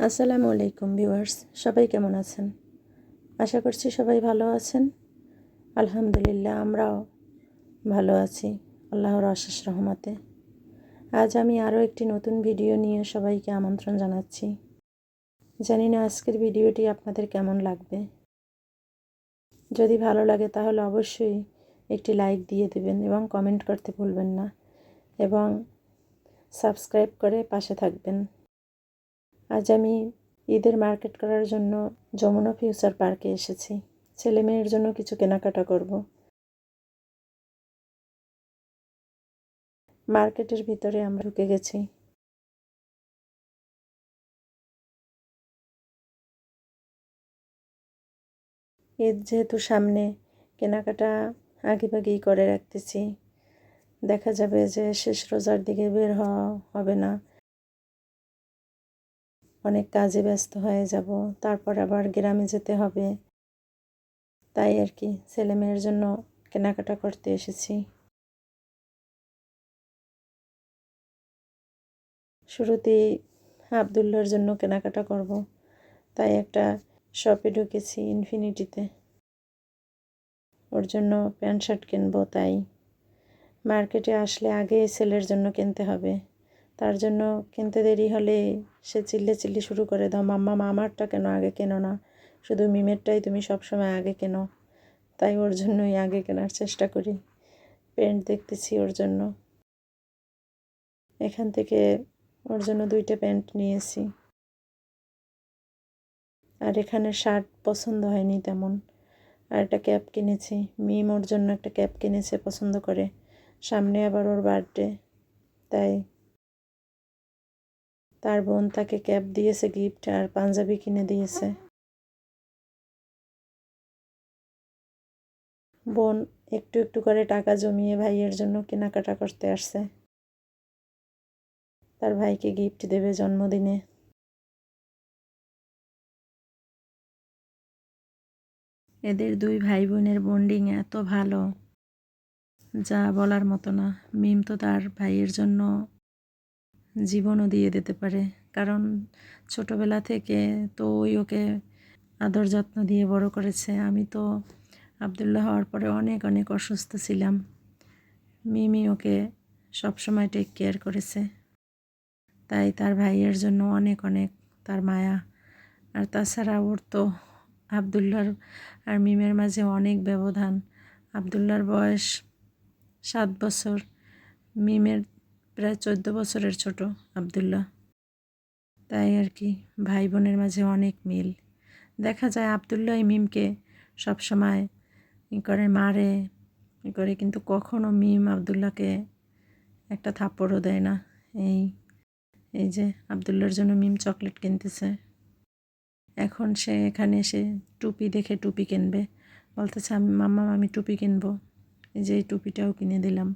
আসসালামু আলাইকুম ভিউয়ার্স, সবাই কেমন আছেন? আশা করছি সবাই ভালো আছেন। আলহামদুলিল্লাহ, আমরাও ভালো আছি, আল্লাহর অশেষ রহমতে। আজ আমি আরও একটি নতুন ভিডিও নিয়ে সবাইকে আমন্ত্রণ জানাচ্ছি। জানি না আজকের ভিডিওটি আপনাদের কেমন লাগবে। যদি ভালো লাগে তাহলে অবশ্যই একটি লাইক দিয়ে দেবেন এবং কমেন্ট করতে ভুলবেন না এবং সাবস্ক্রাইব করে পাশে থাকবেন। আজ আমি ঈদের মার্কেট করার জন্য যমুনা ফিউচার পার্কে এসেছি। ছেলে মেয়ের জন্য কিছু কেনাকাটা করব। মার্কেটের ভিতরে আমরা ঢুকে গেছি। ঈদ যেহেতু সামনে, কেনাকাটা আগেভাগেই করে রাখতেছি। দেখা যাবে যে শেষ রোজার দিকে বের হওয়া হবে না। অনেক কাজে ব্যস্ত হয়ে যাব, তারপর আবার গ্রামে যেতে হবে। তাই আর কি, ছেলে মেয়ের জন্য কেনাকাটা করতে এসেছি। শুরুতেই আবদুল্লার জন্য কেনাকাটা করব, তাই একটা শপে ঢুকেছি ইনফিনিটিতে ওর জন্য প্যান্ট শার্ট কিনবো তাই। মার্কেটে আসলে আগে ছেলের জন্য কিনতে হবে। তার জন্য কিনতে দেরি হলে সে চিল্লে চিল্লি শুরু করে দাও। মাম্মা, মামারটা কেন আগে কেনো না? শুধু মিমেরটাই তুমি সবসময় আগে কেনো। তাই ওর জন্যই আগে কেনার চেষ্টা করি। প্যান্ট দেখতেছি ওর জন্য। এখান থেকে ওর জন্য দুইটা প্যান্ট নিয়েছি। আর এখানে শার্ট পছন্দ হয়নি তেমন। আর একটা ক্যাপ কিনেছি। মিম ওর জন্য একটা ক্যাপ কিনেছে পছন্দ করে। সামনে আবার ওর বার্থডে, তাই তার বোন তাকে ক্যাপ দিয়েছে, গিফট আর পাঞ্জাবি কিনে দিয়েছে। বোন একটু একটু করে টাকা জমিয়ে ভাইয়ের জন্য কেনাকাটা করতে আসছে। তার ভাইকে গিফট দেবে জন্মদিনে। এদের দুই ভাই বোনের বন্ডিং এত ভালো, যা বলার মতো না। মিম তো তার ভাইয়ের জন্য জীবনও দিয়ে দিতে পারে। কারণ ছোটোবেলা থেকে তো ওই ওকে আদর যত্ন দিয়ে বড় করেছে। আমি তো আবদুল্লাহ হওয়ার পরে অনেক অনেক অসুস্থ ছিলাম। মিমি ওকে সবসময় টেক কেয়ার করেছে। তাই তার ভাইয়ের জন্য অনেক অনেক তার মায়া। আর তাছাড়া ওর তো আবদুল্লার আর মিমের মাঝে অনেক ব্যবধান। আবদুল্লার বয়স সাত বছর, মিমের প্রায় চোদ্দ বছরের ছোট, আবদুল্লাহ। তাই আর কি ভাই বোনের মাঝে অনেক মিল। দেখা যায় আবদুল্লাহ মিমকে সবসময় ই করে, মারে। ই করে কিন্তু কখনো মিম আবদুল্লাহকে একটা থাপ্পড়ও দেয় না। এই এই যে আবদুল্লার জন্য মিম চকলেট কিনতেছে। এখন সে এখানে এসে টুপি দেখে টুপি কিনবে। বলতেছে, আমি, মাম্মা, আমি টুপি কিনবো। এই যে এই টুপিটাও কিনে দিলাম।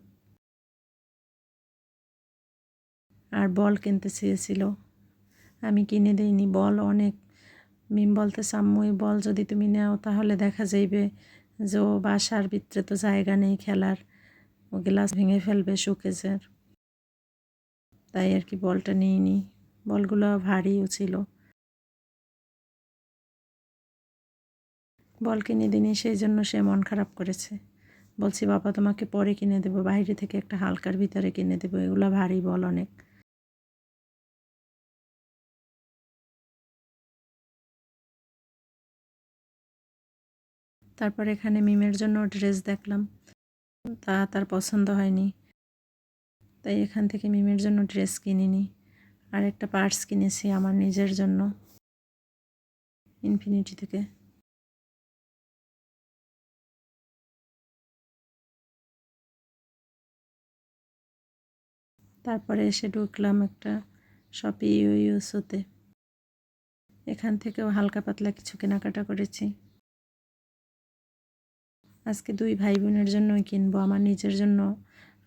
আর বল কিনতে চেয়েছিল। আমি কিনে দিইনি, বল অনেক। মিম বলতে আম্মু বল যদি তুমি নেও, তাহলে দেখা যাইবে যে ও বাসার ভিতরে তো জায়গা নেই খেলার। ও গ্লাস ভেঙে ফেলবে শোকেজের। তাই আর কি বলটা নিইনি। বলগুলো ভারীও ছিল। বল কিনে দিনি সেই জন্য সে মন খারাপ করেছে। বলছি, বাবা, তোমাকে পরে কিনে দেবো, বাইরে থেকে একটা হালকার ভিতরে কিনে দেবো, এগুলো ভারী বল অনেক। তারপর এখানে মিমের জন্য ড্রেস দেখলাম। তা তার পছন্দ হয়নি। তাই এখান থেকে মিমের জন্য ড্রেস কিনিনি। আর একটা পার্স কিনেছি আমার নিজের জন্য। ইনফিনিটি থেকে। তারপরে এসে ঢুকলাম একটা শপে ইউইউসোতে এখান থেকেও হালকা পাতলা কিছু কেনাকাটা করেছি। আজকে দুই ভাই বোনের জন্যই কিনবো, আমার নিজের জন্য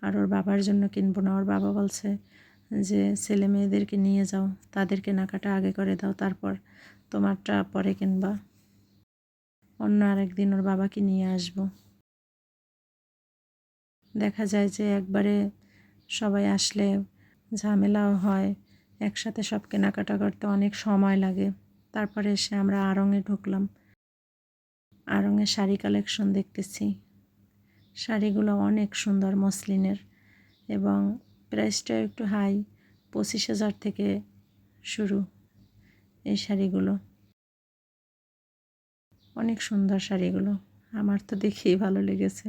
আর ওর বাবার জন্য কিনবো না। ওর বাবা বলছে যে, ছেলে মেয়েদেরকে নিয়ে যাও, তাদের কেনাকাটা আগে করে দাও, তারপর তোমারটা পরে কিনবা। অন্য আরেকদিন ওর বাবাকে নিয়ে আসব। দেখা যায় যে, একবারে সবাই আসলে ঝামেলাও হয়, একসাথে সব কেনাকাটা করতে অনেক সময় লাগে। তারপরে এসে আমরা আড়ংয়ে ঢুকলাম। আড়ংয়ে শাড়ি কালেকশন দেখতেছি। শাড়িগুলো অনেক সুন্দর মসলিনের এবং প্রাইসটা একটু হাই পঁচিশ হাজার থেকে শুরু এই শাড়িগুলো। অনেক সুন্দর শাড়িগুলো, আমার তো দেখেই ভালো লেগেছে।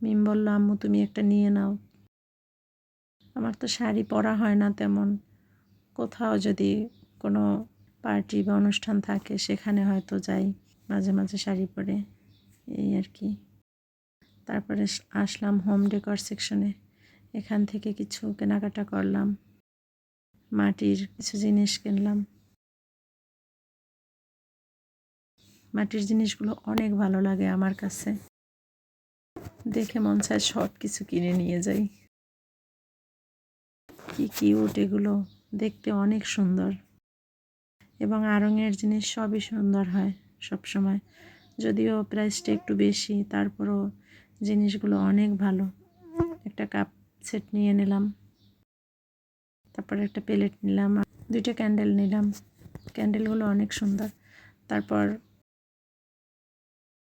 মিম বলল, আম্মু, তুমি একটা নিয়ে নাও। আমার তো শাড়ি পরা হয় না তেমন। কোথাও যদি কোনো পার্টি বা অনুষ্ঠান থাকে, সেখানে হয়তো যাই মাঝে মাঝে শাড়ি পরে, এই আর কি। তারপরে আসলাম হোম ডেকর সেকশনে এখান থেকে কিছু কেনাকাটা করলাম। মাটির কিছু জিনিস কিনলাম। মাটির জিনিসগুলো অনেক ভালো লাগে আমার কাছে। দেখে মন চায় সব কিছু কিনে নিয়ে যাই। কি কিউট এগুলো। দেখতে অনেক সুন্দর। এবং আড়ঙের জিনিস সবই সুন্দর হয় সব সময় যদিও প্রাইসটা একটু বেশি, তারপরও জিনিসগুলো অনেক ভালো। একটা কাপ সেট নিয়ে নিলাম। তারপর একটা প্লেট নিলাম। দুইটা ক্যান্ডেল নিলাম। ক্যান্ডেলগুলো অনেক সুন্দর। তারপর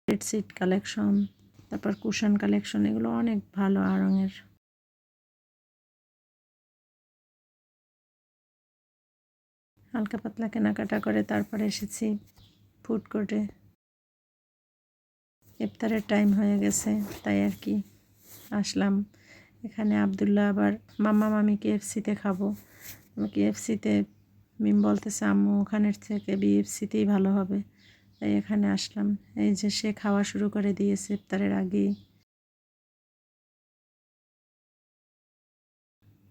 বেডশিট কালেকশন তারপর কুশন কালেকশন এগুলো অনেক ভালো আড়ঙের। হালকা পাতলা কেনাকাটা করে তারপরে এসেছি ফুড কোর্টে। ইফতারের টাইম হয়ে গেছে, তাই আর কি। আসলাম। এখানে আবদুল্লাহ আবার মাম্মা মামি কেএফসিতে খাব। কেএফসিতে, মিম বলতেছে, আম্মু, ওখানের থেকে বিএফসিতেই ভালো হবে। তাই এখানে আসলাম। এই যে সে খাওয়া শুরু করে দিয়েছে ইফতারের আগেই।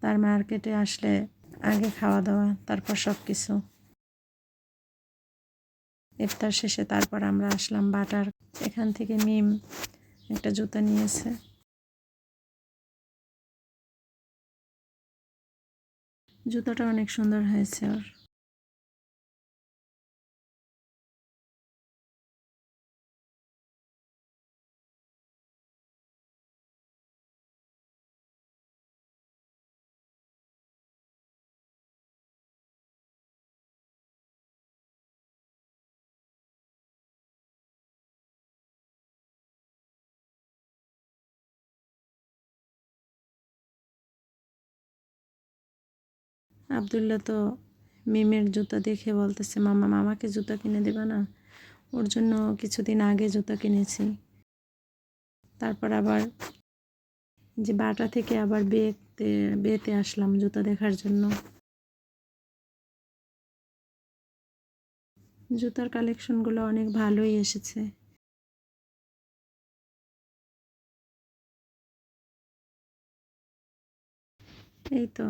তার মার্কেটে আসলে আগে খাওয়া দাওয়া, তারপর সব কিছু ইফতার শেষে তারপর আমরা আসলাম বাটার। এখান থেকে মিম একটা জুতা নিয়েছে। জুতাটা অনেক সুন্দর হয়েছে ওর। আবদুল্লা তো মিমের জুতা দেখে বলতেছে, মামা, মামাকে জুতা কিনে দেবে না? ওর জন্য কিছুদিন আগে জুতা কিনেছি। তারপর আবার যে বাটা থেকে আবার বেতে বেতে আসলাম জুতা দেখার জন্য। জুতার কালেকশনগুলো অনেক ভালোই এসেছে। এই তো।